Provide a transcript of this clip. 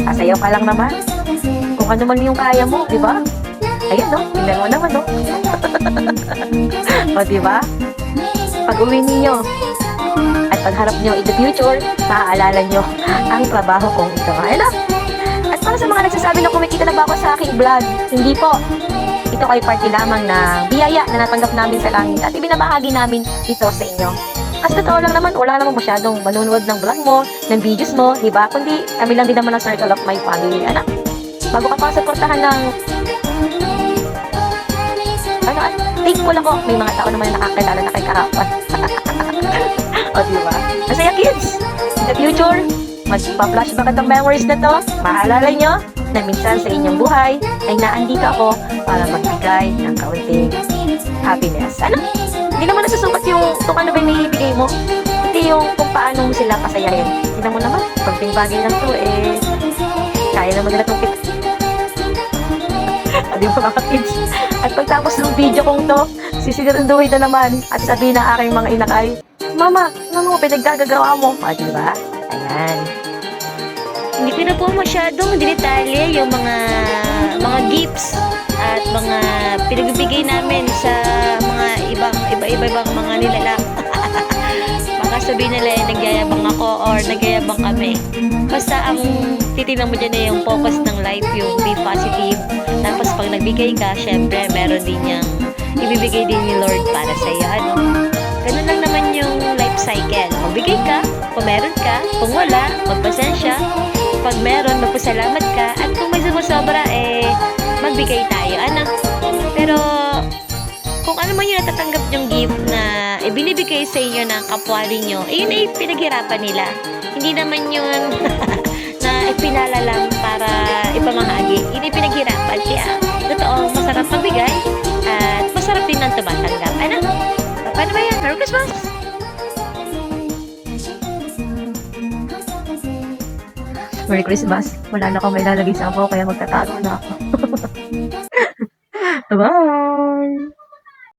Sasayaw ka lang naman. Kung ano man yung kaya mo, di ba? Ayan, no? Tingnan mo naman, no? o, di ba? Pag uwi ninyo, at pagharap nyo in the future, maaalala nyo ang trabaho kong ito. Ayun na. At para sa mga nagsasabi na kumikita na ba ako sa aking vlog, hindi po. Ito ay party lamang na biyaya na natanggap namin sa langit at ibinabahagi namin ito sa inyo. Kasi totoo lang naman, wala namang masyadong manunood ng vlog mo, ng videos mo, di ba? Kundi kami lang din naman ang circle of my family. Anak, bago ka pa suportahan ng ano, at thankful ako. May mga tao naman na nakakilala na kay Karapan. o, di ba? Masaya kids! In the future, magpa-flashback at ang memories na to, maalala nyo na minsan sa inyong buhay ay naandito ako para magbigay ng kaunting happiness. Ano? Hindi naman nasusukat yung kung ano ba yung naibigay mo. Hindi yung kung paano mo sila pasayahin. Tingnan mo naman, pagting bagay lang to, eh, kaya naman nila itong pit. Di ba mga kids? At pagtapos ng video kong to, sisigaranduhin na naman at sabihin ng aking mga inakay, Mama, ano mo pinaggagawa mo? Ah, di ba? Ayan. Hindi na po masyadong dinetalye yung mga mga gifts at mga pinagbibigay namin sa mga ibang iba-iba ibang mga nilalang. Baka sabihin nila eh, nagyayabang ako or nagyayabang kami. Basta ang titignan mo dyan yung focus ng life, yung be positive. Tapos pag nagbigay ka, syempre meron din niyang ibibigay din ni Lord para sa iyo. Ano? Ganun lang naman yung life cycle. Magbigay ka, kung meron ka, kung wala, magpasensya. Pag meron, magpasalamat ka. At kung may sumusobra, eh, magbigay tayo. Ano? Pero, kung ano man yung natatanggap yung gift na ibinibigay sa inyo ng kapwa ninyo, eh, yun ay pinaghirapan nila. Hindi naman yun na ipinala para ipamahagi. Yun ay pinaghirapan. Kaya, totoo, masarap magbigay Merry Christmas. Wala na akong may lalagay sa ako, kaya magtatago na ako. Bye!